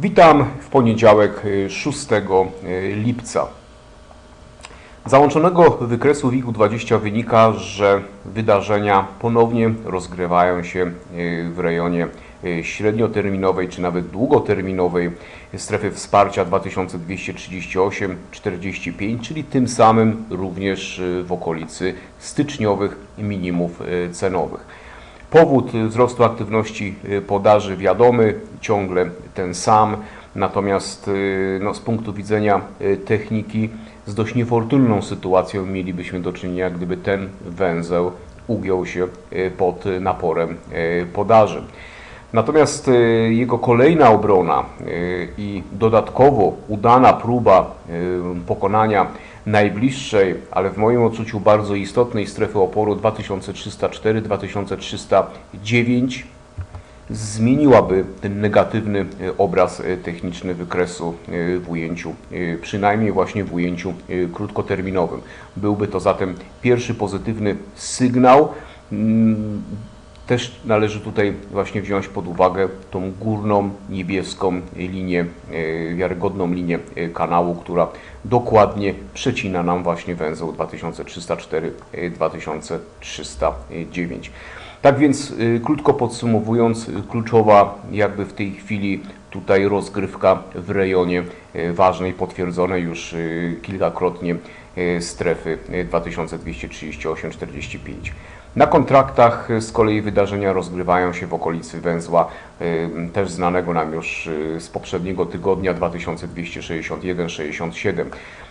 Witam w poniedziałek y, 6 lipca. Załączonego wykresu WIG-20 wynika, że wydarzenia ponownie rozgrywają się y, w rejonie y, średnioterminowej czy nawet długoterminowej strefy wsparcia 2238-45, czyli tym samym również y, w okolicy styczniowych minimów y, cenowych. Powód wzrostu aktywności y, podaży wiadomy, ciągle ten sam, natomiast y, no, z punktu widzenia y, techniki z dość niefortunną sytuacją mielibyśmy do czynienia, gdyby ten węzeł ugiął się pod naporem podaży. Natomiast y, jego kolejna obrona y, i dodatkowo udana próba y, pokonania najbliższej, ale w moim odczuciu bardzo istotnej strefy oporu 2304-2309 zmieniłaby ten negatywny obraz techniczny wykresu w ujęciu, przynajmniej właśnie w ujęciu krótkoterminowym. Byłby to zatem pierwszy pozytywny sygnał. Też należy tutaj właśnie wziąć pod uwagę tą górną niebieską linię, e, wiarygodną linię e, kanału, która dokładnie przecina nam właśnie węzeł 2304-2309. Tak więc e, krótko podsumowując, kluczowa jakby w tej chwili tutaj rozgrywka w rejonie ważnej, potwierdzonej już kilkakrotnie strefy e, 2238-45. Na kontraktach e, z kolei wydarzenia rozgrywają się w okolicy węzła e, też znanego nam już e, z poprzedniego tygodnia 2261-67.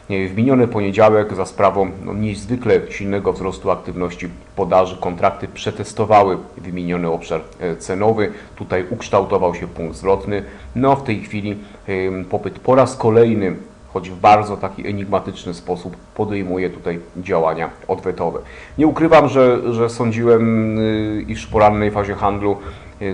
E, W miniony poniedziałek za sprawą no, niezwykle silnego wzrostu aktywności podaży kontrakty przetestowały wymieniony obszar e, cenowy. Tutaj ukształtował się punkt zwrotny. No w tej chwili e, popyt po raz kolejny choć w bardzo taki enigmatyczny sposób podejmuje tutaj działania odwetowe. Nie ukrywam, że, że sądziłem, y, iż w porannej fazie handlu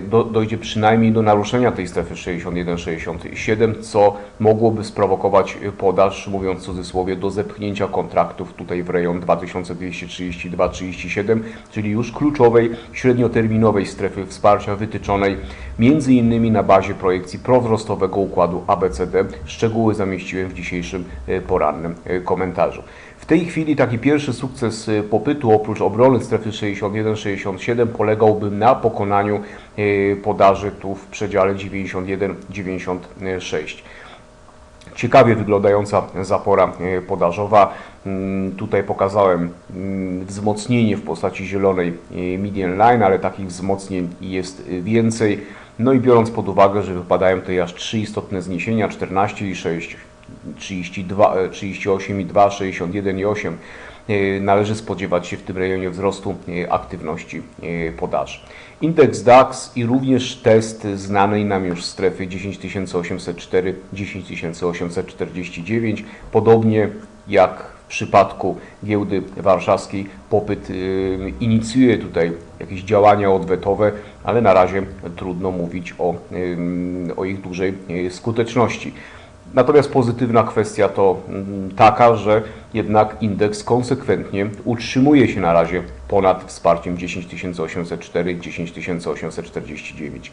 do, dojdzie przynajmniej do naruszenia tej strefy 61-67, co mogłoby sprowokować y, podaż, mówiąc w cudzysłowie, do zepchnięcia kontraktów tutaj w rejon 2232-37, czyli już kluczowej średnioterminowej strefy wsparcia wytyczonej między innymi na bazie projekcji prowzrostowego układu ABCD. Szczegóły zamieściłem w dzisiejszym e, porannym e, komentarzu. W tej chwili taki pierwszy sukces e, popytu oprócz obrony strefy 61-67 polegałby na pokonaniu e, podaży tu w przedziale 91-96 ciekawie wyglądająca zapora e, podażowa. Mm, Tutaj pokazałem mm, wzmocnienie w postaci zielonej median line, ale takich wzmocnień jest więcej. No i biorąc pod uwagę, że wypadają tutaj aż trzy istotne zniesienia, 14 i 6, 32, e, 38 i 2, 61 i 8, e, należy spodziewać się w tym rejonie wzrostu e, aktywności e, podaży. Indeks DAX i również test znanej nam już strefy 10804, 10849. Podobnie jak w przypadku giełdy warszawskiej popyt y, inicjuje tutaj jakieś działania odwetowe, ale na razie trudno mówić o, o ich dużej skuteczności. Natomiast pozytywna kwestia to mm, taka, że jednak indeks konsekwentnie utrzymuje się na razie ponad wsparciem 10804, 10849.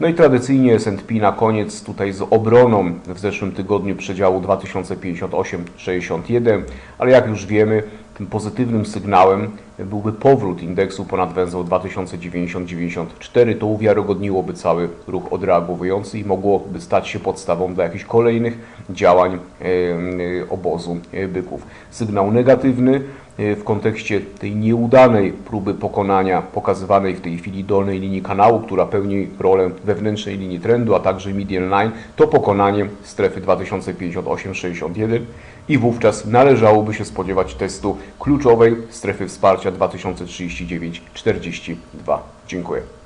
No i tradycyjnie S&P na koniec tutaj z obroną w zeszłym tygodniu przedziału 2058-61, ale jak już wiemy, tym pozytywnym sygnałem byłby powrót indeksu ponad węzeł 2090-94. To uwiarygodniłoby cały ruch odreagowujący i mogłoby stać się podstawą dla jakichś kolejnych działań obozu e, byków. Sygnał negatywny e, w kontekście tej nieudanej próby pokonania pokazywanej w tej chwili dolnej linii kanału, która pełni rolę wewnętrznej linii trendu, a także median line, to pokonanie strefy 2058-61 i wówczas należałoby się spodziewać testu kluczowej strefy wsparcia 2039-42. Dziękuję.